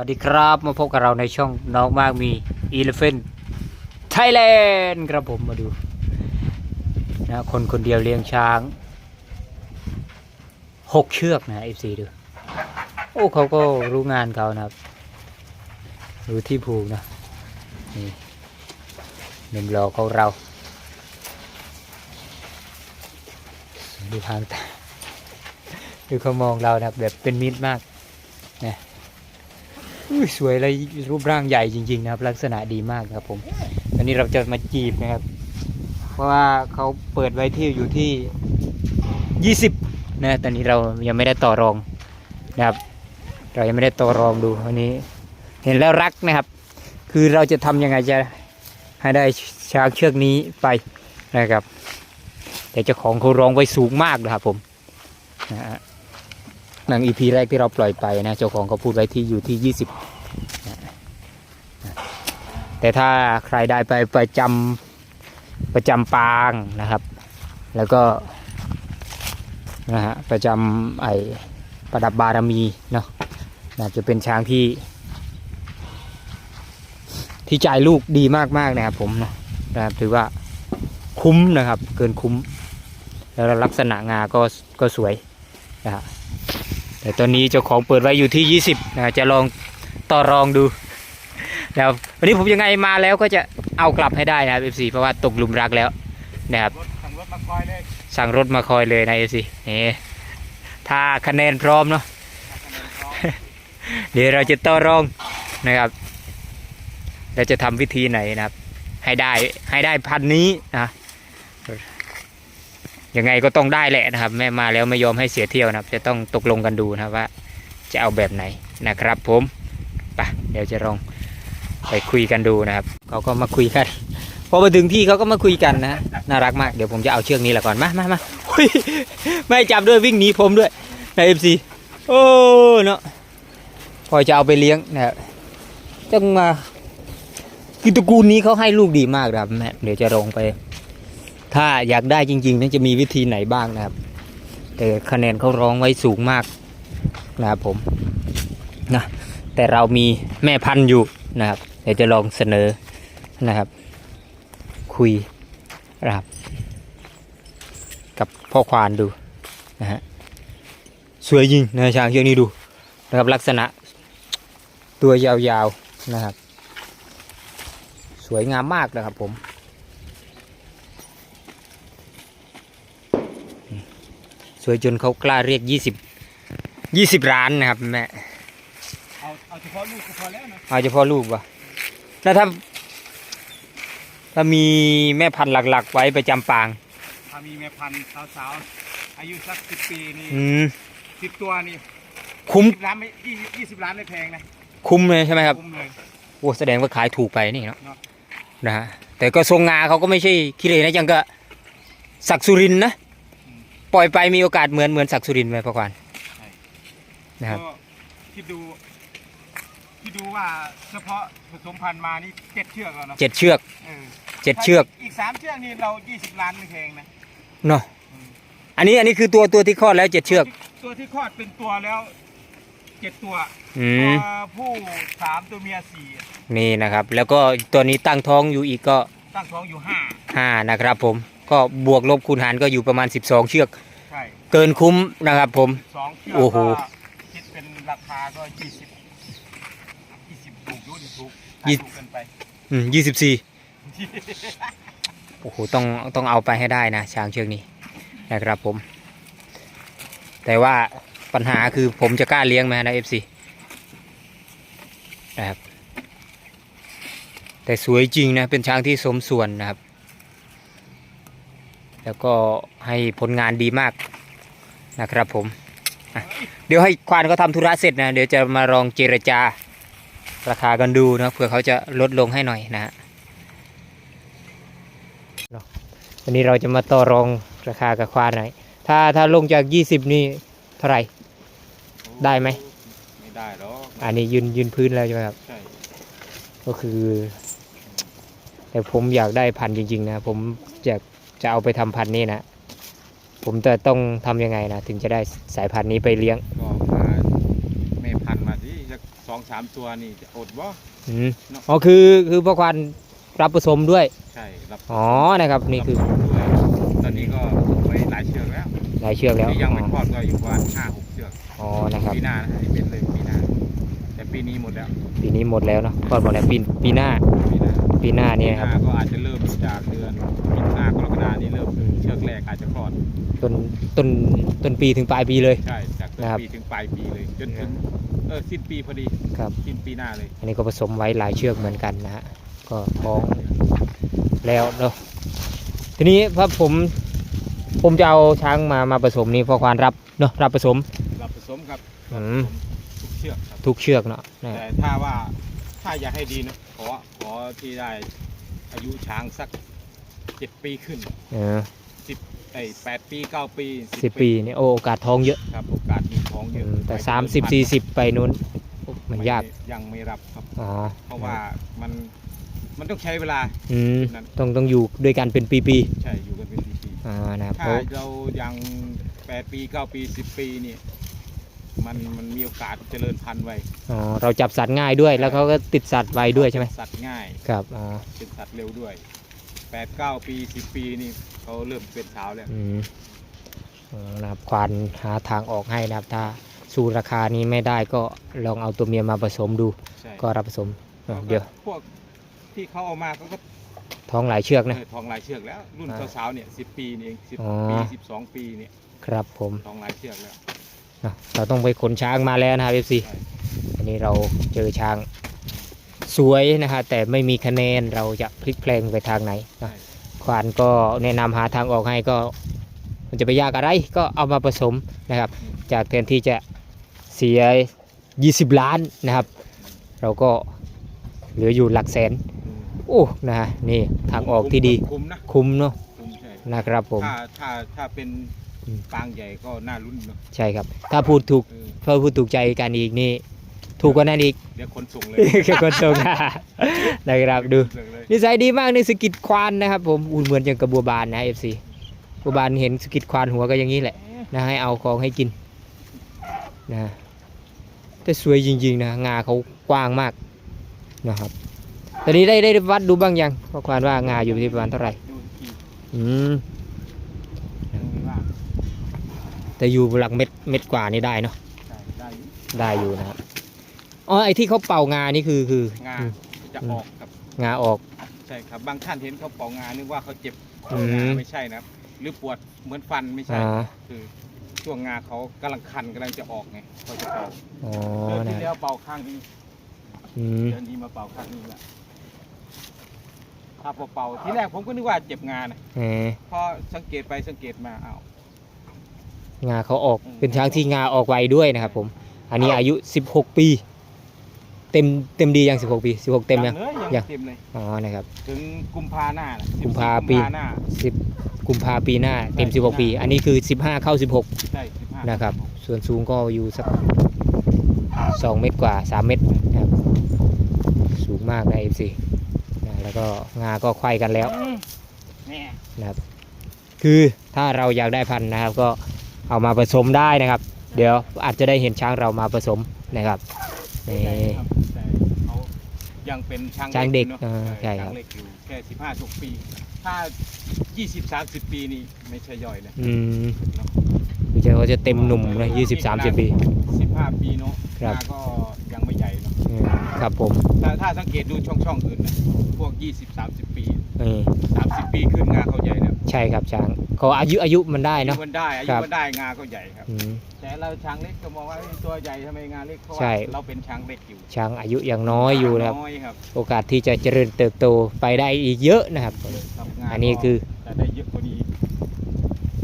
วัสดีครับมาพบกับเราในช่องน้องมากมี Elephant Thailand ครับผมมาดูนะคนคนเดียวเลี้ยงช้างหกเชือกนะ FC ดู โอ้เขาก็รู้งานเขานะครับดูที่ผูกนะนี่หนุ่มรอของเราดูทางตาดูเขามองเรานะแบบเป็นมิตรมากนะ สวยเลยรูปร่างใหญ่จริง ๆ นะครับ ลักษณะดีมากครับผมวันนี้เราจะมาจีบนะครับ เพราะว่าเขาเปิดไว้ที่อยู่ที่ 20 นะตอนนี้เรายังไม่ได้ต่อรองนะครับ เรายังไม่ได้ต่อรองดูวันนี้ เห็นแล้วรักนะครับ คือเราจะทำยังไงจะให้ได้ช้างเชือกนี้ไปนะครับ แต่เจ้าของเขาร้องไว้สูงมากนะครับผมนะฮะ หนังอีพีแรกที่เราปล่อยไปนะเจ้าของเขาพูดไว้ที่อยู่ที่ 20นะนะแต่ถ้าใครได้ไปประจำประจำปางนะครับ แล้วก็นะฮะประจำไอประดับบารมีเนาะน่าจะเป็นช้างที่ ที่จ่ายลูกดีมากๆนะครับผมนะนะครับถือว่าคุ้มนะครับ เกินคุ้ม แล้วลักษณะงาก็ก็สวยนะฮะ แต่ตอนนี้เจ้าของเปิดไว้อยู่ที่ 20นะจะลองต่อรองดูนะครับวันนี้ผมยังไงมาแล้วก็จะเอากลับให้ได้นะครับ FC เพราะว่าตกหลุมรักแล้วนะครับสั่งรถมาคอยเลยสั่งรถมาคอยเลยนะ FC นี่ถ้าคะแนนพร้อมเนาะเดี๋ยวเราจะต่อรองนะครับเราจะทำวิธีไหนนะครับ ให้ได้ให้ได้พันนี้นะ ยังไงก็ต้องได้แหละนะครับ แม่มาแล้วไม่ยอมให้เสียเที่ยวนะครับ จะต้องตกลงกันดูนะครับว่าจะเอาแบบไหนนะครับ ผมไปเดี๋ยวจะลองไปคุยกันดูนะครับเขาก็มาคุยกันพอมาถึงที่เขาก็มาคุยกันนะน่ารักมากเดี๋ยวผมจะเอาเชือกนี้แหละก่อนมามามาไม่จับด้วยวิ่งหนีผมด้วยในเอฟซีโอ้เนาะพอจะเอาไปเลี้ยงนะครับต้องมาคือตระกูลนี้เขาให้ลูกดีมากนะครับแม่เดี๋ยวจะลงไป ถ้าอยากได้จริงๆนั้นจะมีวิธีไหนบ้างนะครับ แต่คะแนนเขาร้องไว้สูงมากนะครับผมนะแต่เรามีแม่พันธุ์อยู่นะครับเดี๋ยวจะลองเสนอนะครับ คุยนะครับ กับพ่อควานดูนะฮะสวยจริงนะช้างเชือกนี้ดูนะครับลักษณะตัวยาวๆนะครับ สวยงามมากนะครับผมอืมส วยจนเขากล้าเรียกยี่สิบยี่สิบร้านนะครับแม่เอาเอาเฉพาะลูกก็พอแล้วนะเอาเฉพาะลูกวะแล้วถ้าถ้ามีแม่พันธุ์หลักๆ ไว้ประจำปาง ถ้ามีแม่พันธุ์สาวๆอายุสักสิบปีนี่อืมสิบตัวนี่คุ้มสิบล้านไม่ยี่ยี่สิบล้านไม่แพงนะคุ้มเลยใช่ไหมครับคุ้มเลยโอ้แสดงว่าขายถูกไปนี่เนาะเนาะนะฮะแต่ก็ทรงงาเขาก็ไม่ใช่ขี้เหร่นะยังก็ศักดิ์สุรินทร์นะ ปล่อยไปมีโอกาสเหมือนเหมือนศักดิ์สุรินทร์ไหมพ่อควานนะครับก็คิดดูคิดดูว่าเฉพาะผสมพันธุ์มานี่เจ็ดเชือกแล้วเนาะเจ็ดเชือกเออเจ็ดเชือกอีกสามเชือกนี่เรายี่สิบล้านไม่แพงนะเนาะอันนี้อันนี้คือตัวตัวที่คลอดแล้วเจ็ดเชือก ตัวที่คลอดเป็นตัวแล้วเจ็ดตัวอืตัมวผู้สามตัวเมียสี่นี่นะครับ แล้วก็ตัวนี้ตั้งท้องอยู่อีกก็ตั้งท้องอยู่ห้าห้านะครับผม ก็บวกลบคูณหารก็อยู่ประมาณ 12 เชือก ใช่เกินคุ้มนะครับผม สองเชือกโอ้โห ก็คิดเป็นราคาก็ยี่สิบยี่สิบถูกดูดิถูกยี่ถูกเกินไปอืมยี่สิบสี่โอ้โหต้องต้องเอาไปให้ได้นะช้างเชือกนี้นะครับผม แต่ว่าปัญหาคือผมจะกล้าเลี้ยงไหมนะเอฟซีนะครับแต่สวยจริงนะ เป็นช้างที่สมส่วนนะครับ แล้วก็ให้ผลงานดีมากนะครับผมอะเดี๋ยวให้ควานเขาทำธุระเสร็จนะ เดี๋ยวจะมาลองเจรจาราคากันดูนะเผื่อเขาจะลดลงให้หน่อยนะฮะเนาะวันนี้เราจะมาต่อรองราคากับควานหน่อย ถ้าถ้าลงจาก 20 นี่เท่าไหร่ ได้ไหม ไม่ได้หรอกอันนี้ยืนยืนพื้นแล้วใช่ไหมครับ ใช่ ก็คือ แต่ผมอยากได้พันธุ์จริงๆนะ ผมอยาก จะเอาไปทำพันธุ์นี้นะ ผมจะต้องทำยังไงนะ ถึงจะได้สายพันธุ์นี้ไปเลี้ยงก็มาแม่พันธุ์มาสิสักสองสามตัวนี่จะอดบ่อืมอ๋อคือคือพ่อควานรับผสมด้วย ใช่รับอ๋อนะครับนี่คือรับด้วยตอนนี้ก็ไว้หลายเชือกแล้วหลายเชือกแล้วที่ยังไม่อ๋คลอดก็อยู่ประมาณห้าหกเชือกอ๋อนะครับปีหน้านะให้เป็นเลยปีหน้าแต่ปีนี้หมดแล้ว ปีนี้หมดแล้วเนาะคลอดหมดแล้วปีปีหน้า ปีหน้าปีหน้านี่ปีนะหครับน้าก็อาจจะเริ่มจากเดือนมิถุนากรกฎานี่เริ่มอืมเชือกแรกอาจจะคลอดต้นต้นต้นปีถึงปลายปีเลย ใช่ จากต้นนะครับปีถึงปลายปีเลย จนถึงเออสิ้นปีพอดีครับสิ้นปีหน้าเลย อันนี้ก็ผสมไว้หลายเชือกเหมือนกันนะฮะก็ท้องแล้วเนาะทีนี้พอผมผมจะเอาช้างมามาผสมนี่พ่อควานรับเนาะรับผสมรับผสมครับอืมทุกเชือกครับทุกเชือกเนาะนะแต่ถ้าว่าถ้าอยากให้ดีนะ ขอขอที่ได้อายุช้างสักเจ็ดปีขึ้นเออไอ้แปดปีเก้าปีสิบปีนี่โอ้โอกาสท้องเยอะครับโอกาสมีท้องเยอือะมแต่ไปสามสิบเกิสี่พัสิบไปนู้นมันยากยังไม่รับครับอ๋อเพราะว่ามันมันต้องใช้เวลาอืมนั้นต้องต้องอยู่ด้วยกันเป็นปีใช่อยู่กันเป็นปีๆอ่านะครับๆเพถ้าราะเรายังแปดปีเก้าปีสิบปีนี่ มันมันมีโอกาสเจริญพันธุ์ไวอ๋อเราจับสัตว์ง่ายด้วย แล้วเขาก็ติดสัตว์ไวด้วยใช่ไหมสัตว์ง่ายครับอ๋อเป็นสัตว์เร็วด้วยแปดเก้าปีสิบปีนี่เขาเริ่มเป็นสาวแล้วอืมอ๋อนะครับควานหาทางออกให้นะครับถ้าสู้ราคานี้ไม่ได้ก็ลองเอาตัวเมียมาผสมดู ใช่ก็รับผสมอ๋อเดี๋ยวพวกที่เขาเอามาเขาก็ท้องหลายเชือกนะ เออทองหลายเชือกแล้ว รุ่นอ่าสาวๆเนี่ยสิบปีนี่เองสิบอ๋อ ปีสิบสองปีเนี่ยครับผม ทองหลายเชือกแล้วอะ เราต้องไปขนช้างมาแล้วนะครับเอฟซีใช่อันนี้เราเจอช้างสวยนะฮะแต่ไม่มีคะแนนเราจะพลิกแพลงไปทางไหนนะใช่ควานก็แนะนำหาทางออกให้ก็ มันจะไปยากอะไรก็เอามาผสมนะครับ จากแทนที่จะเสีย 20 ล้านนะครับ เราก็เหลืออยู่หลักแสนอืมโอ้นะฮะนี่ทางออกที่ดีคุ้มนะคุ้มเนาะคุ้มใช่นะครับผมถ้าถ้าถ้าเป็น อืม ปางใหญ่ก็น่าลุ้นเนาะใช่ครับ ถ้าพูดถูกเออถ้าพูดถูกใจกันอีกนี่ ถูกกว่านั้นอีก เดี๋ยวคนส่งเลยแค่คนส่งนะนะครับดู ส่งเลยนิสัยดีมากนี่สะกิดควานนะครับผมอุ่นเหมือนอย่างกับบัวบานนะเอฟซีบัวบานเห็นสะกิดควานหัวก็อย่างนี้แหละนะให้เอาของให้กินนะแต่สวยจริงๆนะงาเขากว้างมากนะครับตอนนี้ได้ได้วัดดูบ้างยังพ่อควานว่างาอยู่ที่ประมาณเท่าไหร่ดูอีกอืม ยังไม่ว่า แต่อยู่หลักเม็ดเม็ดกว่านี่ได้เนาะใช่ได้อยู่ได้อยู่นะครับอ๋อไอที่เขาเป่างานี่คือคืองาอืมจะออกครับงาออกใช่ครับบางท่านเห็นเขาเป่างานึกว่าเขาเจ็บอืมงาไม่ใช่นะครับ หรือปวดเหมือนฟันไม่ใช่อ่าคือช่วงงาเขากำลังคันกำลังจะออกไงเขาจะเป่าอ๋อเดือนนะที่แล้วเป่าข้างนี้อืมเดือนนี้มาเป่าข้างนี้แหละถ้าเป่าๆที่แรกผมก็นึกว่าเจ็บงานะเออพอสังเกตไปสังเกตมาอ้าว งาเขาออกอืมเป็นช้างที่งาออกไวด้วยนะครับผม อันนี้อายุ 16 ปี เต็มเต็มดียัง 16 ปี 16 เต็มยังเลยยัยังงเต็มเลยอ๋อนะครับ ถึงกุมภาหน้าน่ะกุมภา14ปีกุมภหน้า10 กุมภาปีหน้าเต็มใช่16 ปี อันนี้คือ 15 เข้า ใช่สิบห้า16 นะครับ ส่วนสูงก็อยู่สัก 2 เมตรกว่า 3 เมตรนะครับสูงมากนะ FC นะแล้วก็งาก็ไขว้กันแล้วเนี่ยนะครับคือถ้าเราอยากได้พันธุ์นะครับก็ เอามาผสมได้นะครับ เดี๋ยวอาจจะได้เห็นช้างเรามาผสมนะครับนี่ ใช่ครับแต่เขายังเป็นช้างช้างเด็กอยู่เออเนาะใช่ครับช้างเล็กอยู่แค่สิบห้าสิบปี ถ้ายี่สิบสามสิบปีนี่ไม่ใช่ย่อยนะอืมคือจะเขาจะเต็มหนุ่มเลยยี่สิบสามสิบปี สิบห้าปีเนาะครับ หน้าก็ยังไม่ใหญ่เนาะอืมครับผมถ้าถ้าสังเกตดูช่องช่องๆอื่นนะพวกยี่สิบสามสิบปีนี่ สามสิบปีขึ้นงาเขาใหญ่แล้ว ใช่ครับช้างเขาอายุอายุมันได้อายุเนาะ มันได้อาคยุรับ มันได้งาก็ใหญ่ครับ อืม แต่เราช้างเล็กก็มองว่าเอ้ยตัวใหญ่ทำไมงาเล็กเพราะใช่ ว่าเราเป็นช้างเล็กอยู่ช้างอายุยังน้อยอยู่นะครับ น้อยครับโอกาสที่จะเจริญเติบโตไปได้อีกเยอะนะครับครับงาอันนี้คือจะได้เยอะกว่านี้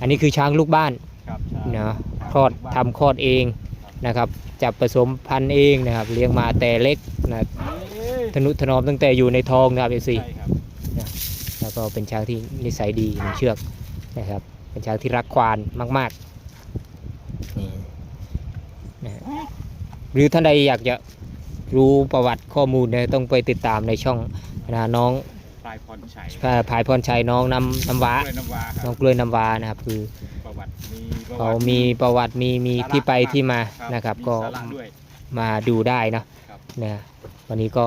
อันนี้คือช้างลูกบ้านครับใช่เนาะคลอดทำคลอดเองนะครับ จับผสมพันธุ์เองนะครับ เลี้ยงมาแต่เล็กนะครับเอ้ยทนุถนอมตั้งแต่อยู่ในท้องนะครับเอซีใช่ครับ แล้วก็เป็นช้างที่นิสัยดีมีเชือกนะครับ เป็นช้างที่รักควานมากๆนี่นะฮะหรือท่านใดอยากจะรู้ประวัติข้อมูลเนี่ยต้องไปติดตามในช่องนะน้องปลายพรชัยพายพรชัยน้องน้ำน้ำว้าด้วยน้ำวาคน้รัอบงกล้วยน้ำว้านะครับคือประวัติมีประเขาวัติมีประวัติมีมีสาระที่ไปมากที่มาครับนะครับมีก็สาระด้วยมาดูได้เนอะครับนะวันนี้ก็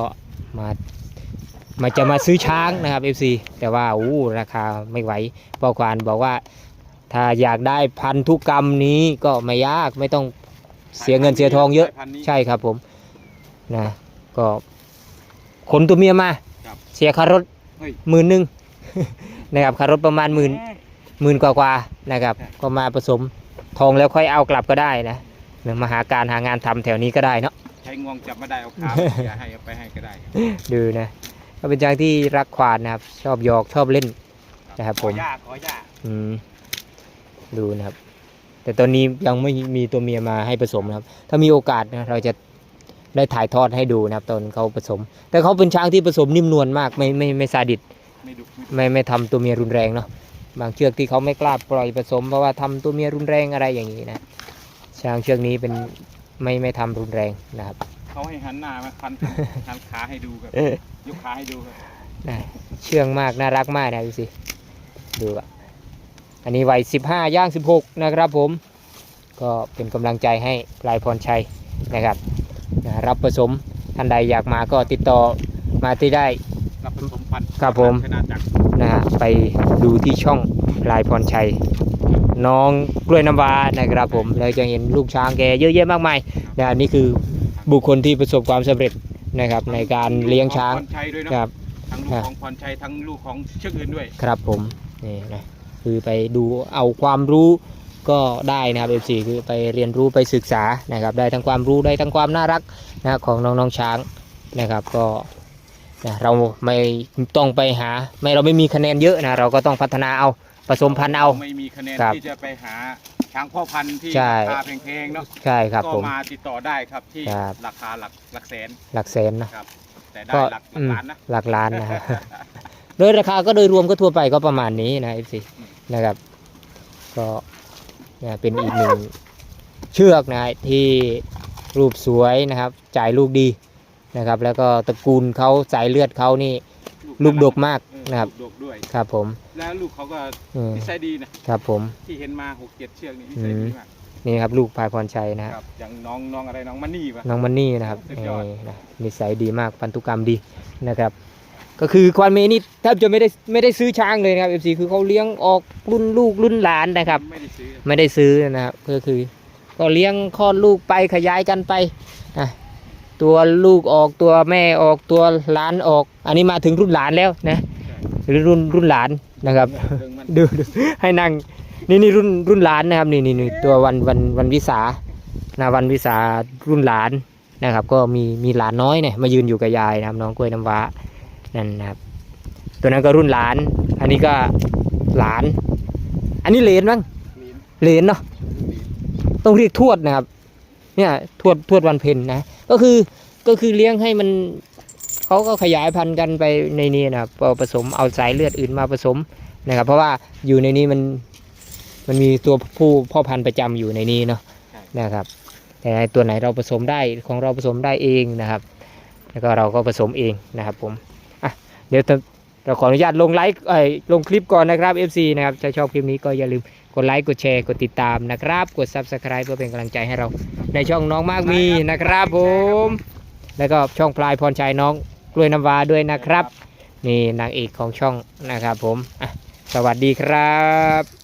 มา มาจะมาซื้อช้างนะครับ FC แต่ว่าอู้ราคาไม่ไหวปอควานบอกว่า ถ้าอยากได้พันธุกรรมนี้ก็ไม่ยากไม่ต้องเสียเงินเสียทองเยอะ สายพันธุ์นี้ ใช่ครับผมนะก็ขนตัวเมียมา ครับเสียค่ารถเฮ้ย หมื่นหนึ่ง นะครับค่ารถประมาณหมื่น หมื่นกว่าๆนะครับครับ ก็มาผสมทองแล้วค่อยเอากลับก็ได้นะหรือมาหาการหางานทำแถวนี้ก็ได้เนาะ ใช้งวงจับมาได้เอาขา อย่าให้เอาไปให้ก็ได้ดูนะ ก็เป็นช้างที่รักควานนะครับ ชอบหยอกชอบเล่นนะครับขผอมหญ้าขอหญ้าอืมดูนะครับ แต่ตอนนี้ยังไม่มีตัวเมียมาให้ผสมนะครับ ถ้ามีโอกาสนะเราจะได้ถ่ายทอดให้ดูนะครับ ตอนเขาผสม แต่เขาเป็นช้างที่ผสมนิ่มนวลมากไม่ไม่ไม่ซาดิสไม่ดุไม่ดุไม่ไม่ทำตัวเมียรุนแรงเนาะบางเชือกที่เขาไม่กล้าปล่อยผสมเพราะว่าทำตัวเมียรุนแรงอะไรอย่างนี้นะช้างเชือกนี้เป็นไม่ไม่ทำรุนแรงนะครับ เขาให้หันหน้ามาพันหันขาให้ดูครับยกขาให้ดูครับนะเชื่องมากน่ารักมากนะดูสิดูอะอันนี้วัย15ย่าง16นะครับผม ก็เป็นกำลังใจให้พลายพรชัยนะครับนะรับผสมท่านใดอยากมาก็ติดต่อมาที่ได้รับผสมพันธุ์ครับผมขนาดจักรนะฮะไปดูที่ช่องพลายพรชัยน้องกล้วยน้ำว้านะครับผมเราจะเห็นลูกช้างแกเยอะแยะมากมายนะอันนี้คือ บุคคลที่ประสบความสำเร็จนะครับ ในการเลี้ยงช้างของพรชัยด้วยเนอะครับ ทั้งลูกของพรชัยทั้งลูกของเชือกอื่นด้วย ครับผมนี่นะคือไปดูเอาความรู้ก็ได้นะครับ FC คือไปเรียนรู้ไปศึกษานะครับ ได้ทั้งความรู้ได้ทั้งความน่ารักนะของน้องๆช้างนะครับ ก็นะเราไม่ต้องไปหา ไม่เราไม่มีคะแนนเยอะนะเราก็ต้องพัฒนาเอาผสมพันธุ์เอา ไม่มีคะแนนครับ ที่จะไปหา ช้างพ่อพันธุ์ที่ใช่ ราคาแพงๆเนาะใช่ครับก็ผม มาติดต่อได้ครับที่ครับ ราคาหลักหลักแสนหลักแสนนะแต่ได้ก็หลักหลัอืกมล้านนะ หลักล้านนะฮะ โดยราคาก็โดยรวมก็ทั่วไปก็ประมาณนี้นะ FC นะครับ ก็เนี่ยเป็นอีกหนึ่งเชือกนะฮะที่รูปสวยนะครับ จ่ายลูกดีนะครับ แล้วก็ตระกูลเขาสายเลือดเขานี่ ลูกดกมากเออนะครับ ลูกดกด้วย ครับผมแล้วลูกเขาก็อืมนิสัยดีนะครับผม ที่เห็นมาหกเจ็ดเชือกนี่นิสัยดีมากนี่ครับลูกพายพรชัยนะฮะครับอย่างน้องน้องอะไรน้องมันนี่ปะ น้องมันนี่นะครับสุดยอด นี่นะนิสัยดีมากพันธุกรรมดีนะครับ ก็คือควานเมนี่แทบจะไม่ได้ไม่ได้ซื้อช้างเลยนะครับ FC คือเขาเลี้ยงออกรุ่นลูกรุ่นหลานนะครับ ไม่ได้ซื้อ ไม่ได้ซื้อนะครับก็คือ ก็เลี้ยงคลอดลูกไปขยายกันไปนะ ตัวลูกออกตัวแม่ออกตัวหลานออก อันนี้มาถึงรุ่นหลานแล้วนะหรือรุ่นรุ่นหลานนะครับเรื่องมันดูดูให้นั่งนี่นี่รุ่นรุ่นหลานนะครับนี่นี่นี่ตัววันวันวันวิสานะวันวิสารุ่นหลานนะครับ ก็มีมีหลานน้อยเนี่ยมายืนอยู่กับยายนะครับน้องกล้วยน้ำว้านั่นนะครับ ตัวนั้นก็รุ่นหลาน อันนี้ก็หลาน อันนี้เหลนมั้งลิ้นเหลนเนาะต้องเรียกทวดนะครับ เนี่ยทวดทวดวันเพ็ญนะ ก็คือก็คือเลี้ยงให้มันเขาก็ขยายพันธุ์กันไปในนี้นะครับเอผสมเอาสายเลือดอื่นมาผสมนะครับ เพราะว่าอยู่ในนี้มันมันมีตัวผู้พ่อพันธุ์ประจำอยู่ในนี้เนาะนะครับ แต่ตัวไหนเราผสมได้ของเราผสมได้เองนะครับ แล้วก็เราก็ผสมเองนะครับผมอะเดี๋ยวเราขออนุญาตลงไลค์ลงคลิปก่อนนะครับ FC นะครับถ้าชอบคลิปนี้ก็อย่าลืม กดไลค์กดแชร์กดติดตามนะครับ กด Subscribe เพื่อเป็นกำลังใจให้เรา ในช่องน้องมากมีนะครับผม แล้วก็ช่องพลายพรชัยน้องกล้วยน้ำว้าด้วยนะครับ นี่นางเอกของช่องนะครับผมอะสวัสดีครับ